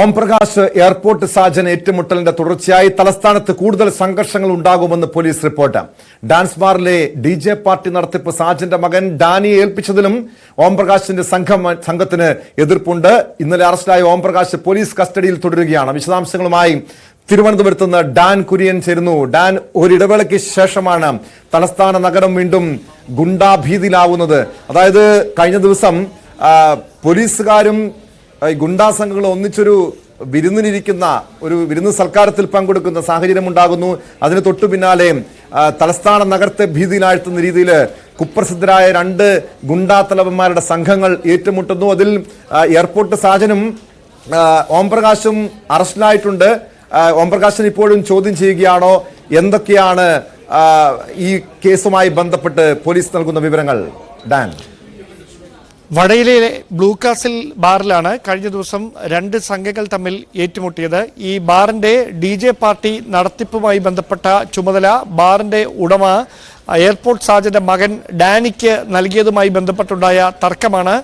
ഓം Prakash airport Sajan ഏറ്റുമുട്ടലിന്റെ തുടർച്ചയായി തലസ്ഥാനത്ത് കൂടുതൽ സംഘർഷങ്ങൾ ഉണ്ടാകുമെന്ന് പോലീസ് റിപ്പോർട്ട്. ഡാൻസ് ബാറിലെ ഡി ജെ പാർട്ടി നടത്തിപ്പ് സാജന്റെ മകൻ ഡാനിയെ ഏൽപ്പിച്ചതിലും ഓംപ്രകാശിന്റെ സംഘം സംഘത്തിന് എതിർപ്പുണ്ട്. ഇന്നലെ അറസ്റ്റിലായ ഓംപ്രകാശ് പോലീസ് കസ്റ്റഡിയിൽ തുടരുകയാണ്. വിശദാംശങ്ങളുമായി തിരുവനന്തപുരത്ത് നിന്ന് ഡാൻ കുര്യൻ ചേരുന്നു. ഡാൻ ഒരിടവേളയ്ക്ക് ശേഷമാണ് തലസ്ഥാന നഗരം വീണ്ടും ഗുണ്ടാഭീതിയിലാവുന്നത്. അതായത് കഴിഞ്ഞ ദിവസം പോലീസുകാരും ഈ ഗുണ്ടാ സംഘങ്ങൾ ഒന്നിച്ചൊരു വിരുന്നിനിരിക്കുന്ന ഒരു വിരുന്ന് സൽക്കാരത്തിൽ പങ്കെടുക്കുന്ന സാഹചര്യം ഉണ്ടാകുന്നു അതിന് തൊട്ടു പിന്നാലെ തലസ്ഥാന നഗരത്തെ ഭീതിയിലാഴ്ത്തുന്ന രീതിയിൽ കുപ്രസിദ്ധരായ രണ്ട് ഗുണ്ടാ തലവന്മാരുടെ സംഘങ്ങൾ ഏറ്റുമുട്ടുന്നു. അതിൽ എയർപോർട്ട് സാജനും ഓംപ്രകാശും അറസ്റ്റിലായിട്ടുണ്ട്. ഓംപ്രകാശൻ ഇപ്പോഴും ചോദ്യം ചെയ്യുകയാണോ? എന്തൊക്കെയാണ് ഈ കേസുമായി ബന്ധപ്പെട്ട് പോലീസ് നൽകുന്ന വിവരങ്ങൾ? ഡാൻ. വടയിലെ ബ്ലൂ കാസിൽ ബാറിലാണ് കഴിഞ്ഞ ദിവസം രണ്ട് സംഘങ്ങൾ തമ്മിൽ ഏറ്റുമുട്ടിയത്. ഈ ബാറിന്റെ ഡി ജെ പാർട്ടി നടത്തിപ്പുമായി ബന്ധപ്പെട്ട ചുമതല ബാറിന്റെ ഉടമ എയർപോർട്ട് സാജന്റെ മകൻ ഡാനിക്ക് നൽകിയതുമായി ബന്ധപ്പെട്ടുണ്ടായ തർക്കമാണ്.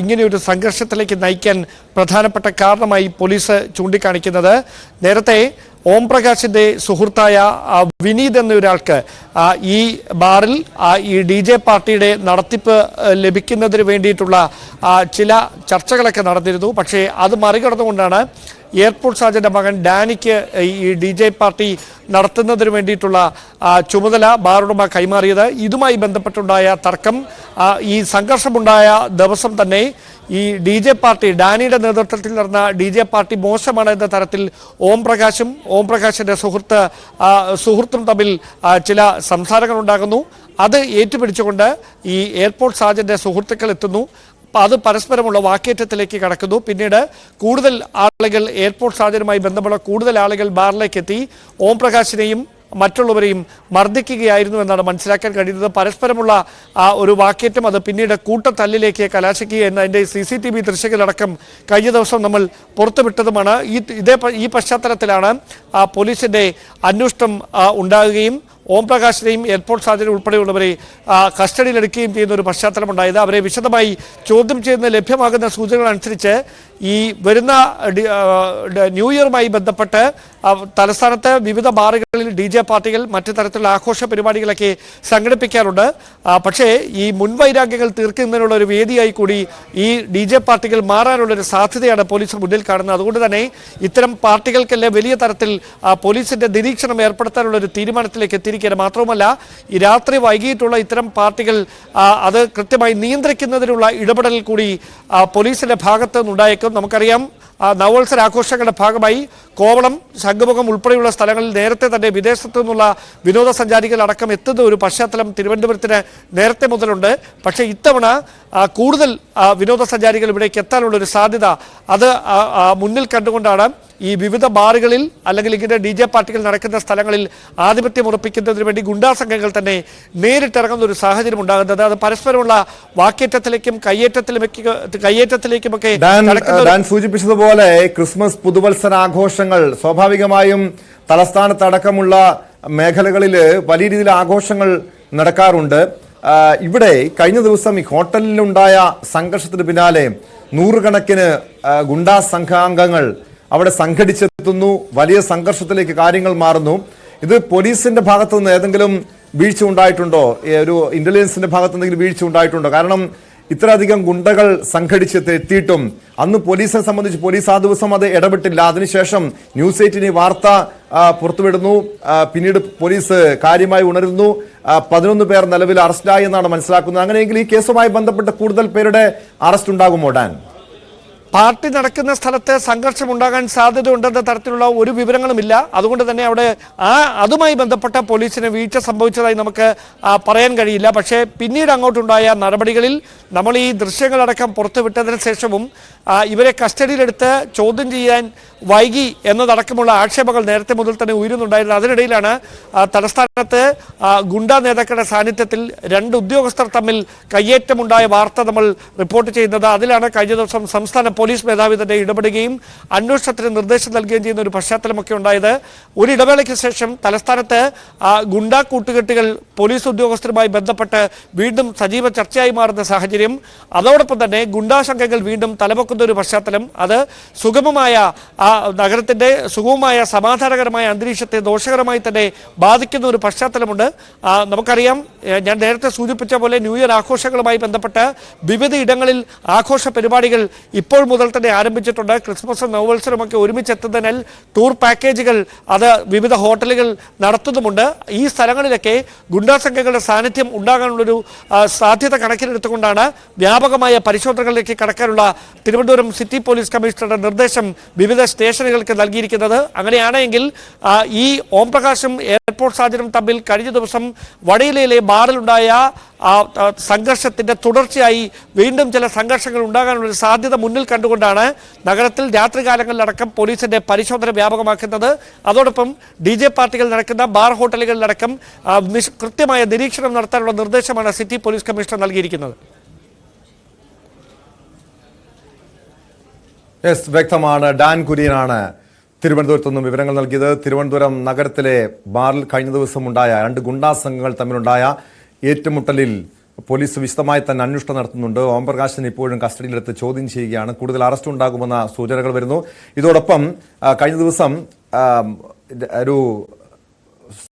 ഇങ്ങനെയൊരു സംഘർഷത്തിലേക്ക് നയിക്കാൻ പ്രധാനപ്പെട്ട കാരണമായി പോലീസ് ചൂണ്ടിക്കാണിക്കുന്നത്. നേരത്തെ ഓം പ്രകാശിന്റെ സുഹൃത്തായ വിനീത് എന്നൊരാൾക്ക് ഈ ബാറിൽ ഈ ഡി ജെ പാർട്ടിയുടെ നടത്തിപ്പ് ലഭിക്കുന്നതിന് വേണ്ടിയിട്ടുള്ള ചില ചർച്ചകളൊക്കെ നടന്നിരുന്നു. പക്ഷേ അത് മറികടന്നുകൊണ്ടാണ് എയർപോർട്ട് സാജന്റെ മകൻ ഡാനിക്ക് ഈ ഡി ജെ പാർട്ടി നടത്തുന്നതിന് വേണ്ടിയിട്ടുള്ള ചുമതല ബാറുടമ കൈമാറിയത്. ഇതുമായി ബന്ധപ്പെട്ടുണ്ടായ തർക്കം ഈ സംഘർഷമുണ്ടായ ദിവസം തന്നെ ഈ ഡി ജെ പാർട്ടി ഡാനിയുടെ നേതൃത്വത്തിൽ നടന്ന ഡി ജെ പാർട്ടി മോശമാണ് എന്ന തരത്തിൽ ഓം പ്രകാശും ഓം പ്രകാശിന്റെ സുഹൃത്ത് സുഹൃത്തും തമ്മിൽ ചില സംസാരങ്ങൾ ഉണ്ടാകുന്നു അത് ഏറ്റുപിടിച്ചുകൊണ്ട് ഈ എയർപോർട്ട് സാജന്റെ സുഹൃത്തുക്കൾ എത്തുന്നു. അത് പരസ്പരമുള്ള വാക്കേറ്റത്തിലേക്ക് കടക്കുന്നു. പിന്നീട് കൂടുതൽ ആളുകൾ എയർപോർട്ട് സാഹചര്യവുമായി ബന്ധമുള്ള കൂടുതൽ ആളുകൾ ബാറിലേക്ക് എത്തി ഓം പ്രകാശിനെയും മറ്റുള്ളവരെയും മർദ്ദിക്കുകയായിരുന്നു എന്നാണ് മനസ്സിലാക്കാൻ കഴിയുന്നത്. പരസ്പരമുള്ള ആ ഒരു വാക്കേറ്റം അത് പിന്നീട് കൂട്ടത്തല്ലിലേക്ക് കലാശിക്കുക എന്നതിന്റെ സി സി ടി വി ദൃശ്യങ്ങളടക്കം കഴിഞ്ഞ ദിവസം നമ്മൾ പുറത്തുവിട്ടതുമാണ്. ഈ ഇതേ ഈ പശ്ചാത്തലത്തിലാണ് ആ പോലീസിന്റെ അന്വേഷണം ഉണ്ടാകുകയും ഓം പ്രകാശിനെയും എയർപോർട്ട് സാധ്യത ഉൾപ്പെടെയുള്ളവരെ കസ്റ്റഡിയിലെടുക്കുകയും ചെയ്യുന്ന ഒരു പശ്ചാത്തലമുണ്ടായത്. അവരെ വിശദമായി ചോദ്യം ചെയ്യുന്ന ലഭ്യമാകുന്ന സൂചനകൾ അനുസരിച്ച് ഈ വരുന്ന ന്യൂ ഇയറുമായി ബന്ധപ്പെട്ട് തലസ്ഥാനത്ത് വിവിധ ബാറുകളിൽ ഡി ജെ പാർട്ടികൾ മറ്റു തരത്തിലുള്ള ആഘോഷ പരിപാടികളൊക്കെ സംഘടിപ്പിക്കാറുണ്ട്. പക്ഷേ ഈ മുൻവൈരാഗ്യങ്ങൾ തീർക്കുന്നതിനുള്ള ഒരു വേദിയായി കൂടി ഈ ഡി ജെ പാർട്ടികൾ മാറാനുള്ള ഒരു സാധ്യതയാണ് പോലീസ് മുന്നിൽ കാണുന്നത്. അതുകൊണ്ട് തന്നെ ഇത്തരം പാർട്ടികൾക്കെല്ലാം വലിയ തരത്തിൽ പോലീസിന്റെ നിരീക്ഷണം ഏർപ്പെടുത്താനുള്ള ഒരു തീരുമാനത്തിലേക്ക് എത്തിയിരിക്കുകയാണ് മാത്രവുമല്ല ഈ രാത്രി വൈകിയിട്ടുള്ള ഇത്തരം പാർട്ടികൾ അത് കൃത്യമായി നിയന്ത്രിക്കുന്നതിനുള്ള ഇടപെടൽ കൂടി പോലീസിന്റെ ഭാഗത്ത് നിന്നുണ്ടായേക്കും. നമുക്കറിയാം നവോത്സര ആഘോഷങ്ങളുടെ ഭാഗമായി കോവളം ശംഖുമുഖം ഉൾപ്പെടെയുള്ള സ്ഥലങ്ങളിൽ നേരത്തെ തന്നെ വിദേശത്തു നിന്നുള്ള വിനോദസഞ്ചാരികൾ അടക്കം എത്തുന്ന ഒരു പശ്ചാത്തലം തിരുവനന്തപുരത്തിന് നേരത്തെ മുതലുണ്ട്. പക്ഷേ ഇത്തവണ കൂടുതൽ വിനോദസഞ്ചാരികൾ ഇവിടേക്ക് എത്താനുള്ള ഒരു സാധ്യത അത് മുന്നിൽ കണ്ടുകൊണ്ടാണ് ഈ വിവിധ ബാറുകളിൽ അല്ലെങ്കിൽ ഇങ്ങനെ ഡി ജെ പാർട്ടികൾ നടക്കുന്ന സ്ഥലങ്ങളിൽ ആധിപത്യം ഉറപ്പിക്കുന്നതിന് വേണ്ടി ഗുണ്ടാ സംഘങ്ങൾ തന്നെ നേരിട്ടിറങ്ങുന്ന ഒരു സാഹചര്യം ഉണ്ടാകുന്നത്. അത് പരസ്പരമുള്ള വാക്കേറ്റത്തിലേക്കും കയ്യേറ്റത്തിലേക്ക് കയ്യേറ്റത്തിലേക്കുമൊക്കെ ഞാൻ സൂചിപ്പിച്ചതുപോലെ ക്രിസ്മസ് പുതുവത്സര ആഘോഷങ്ങൾ സ്വാഭാവികമായും തലസ്ഥാനത്തടക്കമുള്ള മേഖലകളിൽ വലിയ രീതിയിൽ ആഘോഷങ്ങൾ നടക്കാറുണ്ട്. ഇവിടെ കഴിഞ്ഞ ദിവസം ഈ ഹോട്ടലിലുണ്ടായ സംഘർഷത്തിന് പിന്നാലെ നൂറുകണക്കിന് ഗുണ്ടാ സംഘാംഗങ്ങൾ അവിടെ സംഘടിച്ചെത്തുന്നു വലിയ സംഘർഷത്തിലേക്ക് കാര്യങ്ങൾ മാറുന്നു. ഇത് പോലീസിന്റെ ഭാഗത്തു നിന്ന് ഏതെങ്കിലും വീഴ്ച ഉണ്ടായിട്ടുണ്ടോ? ഒരു ഇന്റലിജൻസിന്റെ ഭാഗത്ത് എന്തെങ്കിലും വീഴ്ച ഉണ്ടായിട്ടുണ്ടോ? കാരണം ഇത്രയധികം ഗുണ്ടകൾ സംഘടിച്ചെത്തി എത്തിയിട്ടും അന്ന് പോലീസിനെ സംബന്ധിച്ച് പോലീസ് ആ ദിവസം അത് ഇടപെട്ടില്ല. അതിനുശേഷം ന്യൂസ് എയ്റ്റിന് വാർത്ത പുറത്തുവിടുന്നു. പിന്നീട് പോലീസ് കാര്യമായി ഉണരുന്നു. പതിനൊന്ന് പേർ നിലവിൽ അറസ്റ്റായി എന്നാണ് മനസ്സിലാക്കുന്നത്. അങ്ങനെയെങ്കിൽ ഈ കേസുമായി ബന്ധപ്പെട്ട് കൂടുതൽ പേരുടെ അറസ്റ്റ് ഉണ്ടാകുമോ ഡാൻ? പാർട്ടി നടക്കുന്ന സ്ഥലത്ത് സംഘർഷം ഉണ്ടാകാൻ സാധ്യതയുണ്ടെന്ന തരത്തിലുള്ള ഒരു വിവരങ്ങളുമില്ല. അതുകൊണ്ട് തന്നെ അവിടെ ആ അതുമായി ബന്ധപ്പെട്ട പോലീസിന് വീഴ്ച സംഭവിച്ചതായി നമുക്ക് പറയാൻ കഴിയില്ല. പക്ഷേ പിന്നീട് അങ്ങോട്ടുണ്ടായ നടപടികളിൽ നമ്മൾ ഈ ദൃശ്യങ്ങളടക്കം പുറത്തുവിട്ടതിന് ശേഷവും ഇവരെ കസ്റ്റഡിയിലെടുത്ത് ചോദ്യം ചെയ്യാൻ വൈകി എന്നതടക്കമുള്ള ആക്ഷേപങ്ങൾ നേരത്തെ മുതൽ തന്നെ ഉയരുന്നുണ്ടായിരുന്നു. അതിനിടയിലാണ് തലസ്ഥാനത്ത് ഗുണ്ട നേതാക്കളുടെ സാന്നിധ്യത്തിൽ രണ്ട് ഉദ്യോഗസ്ഥർ തമ്മിൽ കയ്യേറ്റമുണ്ടായ വാർത്ത നമ്മൾ റിപ്പോർട്ട് ചെയ്യുന്നത്. അതിലാണ് കഴിഞ്ഞ ദിവസം സംസ്ഥാന പോലീസ് മേധാവി തന്നെ ഇടപെടുകയും അന്വേഷണത്തിന് നിർദ്ദേശം നൽകുകയും ചെയ്യുന്ന ഒരു പശ്ചാത്തലമൊക്കെ ഉണ്ടായത്. ഒരു ഇടവേളയ്ക്ക് ശേഷം തലസ്ഥാനത്ത് ഗുണ്ട കൂട്ടുകെട്ടുകൾ പോലീസ് ഉദ്യോഗസ്ഥരുമായി ബന്ധപ്പെട്ട് വീണ്ടും സജീവ ചർച്ചയായി മാറുന്ന സാഹചര്യം. അതോടൊപ്പം തന്നെ ഗുണ്ടാ സംഘങ്ങൾ വീണ്ടും തലപൊക്കുന്ന നടക്കുന്ന ഒരു പശ്ചാത്തലം അത് സുഗമമായ ആ നഗരത്തിന്റെ സുഗമമായ സമാധാനകരമായ അന്തരീക്ഷത്തെ ദോഷകരമായി തന്നെ ബാധിക്കുന്ന ഒരു പശ്ചാത്തലമുണ്ട്. നമുക്കറിയാം ഞാൻ നേരത്തെ സൂചിപ്പിച്ച പോലെ ന്യൂ ഇയർ ആഘോഷങ്ങളുമായി ബന്ധപ്പെട്ട് വിവിധ ഇടങ്ങളിൽ ആഘോഷ പരിപാടികൾ ഇപ്പോൾ മുതൽ തന്നെ ആരംഭിച്ചിട്ടുണ്ട്. ക്രിസ്മസും നവവത്സരമൊക്കെ ഒരുമിച്ചെത്തുന്നതിനാൽ ടൂർ പാക്കേജുകൾ അത് വിവിധ ഹോട്ടലുകൾ നടത്തുന്നുമുണ്ട്. ഈ സ്ഥലങ്ങളിലൊക്കെ ഗുണ്ടാ സംഘങ്ങളുടെ സാന്നിധ്യം ഉണ്ടാകാനുള്ളൊരു സാധ്യത കണക്കിലെടുത്തുകൊണ്ടാണ് വ്യാപകമായ പരിശോധനകളിലേക്ക് കടക്കാനുള്ള തിരുവനന്തപുരം സിറ്റി പോലീസ് കമ്മീഷണറുടെ നിർദ്ദേശം വിവിധ സ്റ്റേഷനുകൾക്ക് നൽകിയിരിക്കുന്നത്. അങ്ങനെയാണെങ്കിൽ ഈ ഓം പ്രകാശും എയർപോർട്ട് സാധനം തമ്മിൽ കഴിഞ്ഞ ദിവസം വടയിലയിലെ ബാറിലുണ്ടായ സംഘർഷത്തിന്റെ തുടർച്ചയായി വീണ്ടും ചില സംഘർഷങ്ങൾ ഉണ്ടാകാനുള്ള സാധ്യത മുന്നിൽ കണ്ടുകൊണ്ടാണ് നഗരത്തിൽ രാത്രികാലങ്ങളിലടക്കം പോലീസിന്റെ പരിശോധന വ്യാപകമാക്കുന്നത്. അതോടൊപ്പം ഡി ജെ പാർട്ടികൾ നടക്കുന്ന ബാർ ഹോട്ടലുകളിലടക്കം കൃത്യമായ നിരീക്ഷണം നടത്താനുള്ള നിർദ്ദേശമാണ് സിറ്റി പോലീസ് കമ്മീഷണർ നൽകിയിരിക്കുന്നത്. യെസ് വ്യക്തമാണ്. ഡാൻ കുര്യനാണ് തിരുവനന്തപുരത്ത് നിന്നും വിവരങ്ങൾ നൽകിയത്. തിരുവനന്തപുരം നഗരത്തിലെ ബാറിൽ കഴിഞ്ഞ ദിവസം ഉണ്ടായ രണ്ട് ഗുണ്ടാ സംഘങ്ങൾ തമ്മിലുണ്ടായ ഏറ്റുമുട്ടലിൽ പോലീസ് വിശദമായി തന്നെ അന്വേഷണം നടത്തുന്നുണ്ട്. ഓംപ്രകാശിനെ ഇപ്പോഴും കസ്റ്റഡിയിലെടുത്ത് ചോദ്യം ചെയ്യുകയാണ്. കൂടുതൽ അറസ്റ്റ് ഉണ്ടാകുമെന്ന സൂചനകൾ വരുന്നു. ഇതോടൊപ്പം കഴിഞ്ഞ ദിവസം ഒരു